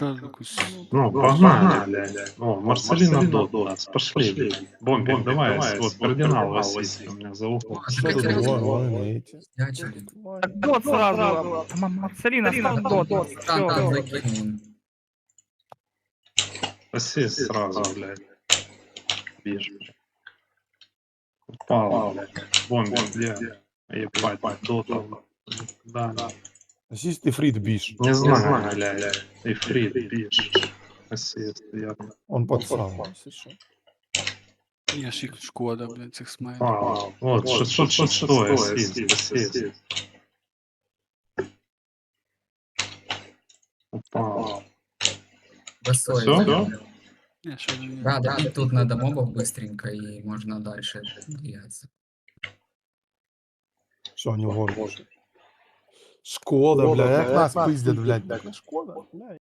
Чё якусь... Ну, погнали, блядь. О, Марселина Дот, нас, пошли, блядь. Бомбик, давай, вот, кардинал Василий у меня за ухом. Так дот сразу. М- Марселина, стал дот. Ассист сразу, блядь. Вижу. Упал, блядь. Бомбик, где? Ебать, Дота. Да, да. Ассист и Фрид Биш. Не знаю, блядь. И Фрид, бишь. Ассист, я... Он под сам. если что. Я ж їх шкода, блядь, цих смайлів. А, вот, 606 ассист, ассист. Упал. Босой. Всё? закинул. Я ще не... Да, да, и тут надо мобов быстренько, и можно дальше двигаться. Все, они вон. Шкода, бля, як нас пиздят, блядь. Шкода, бля.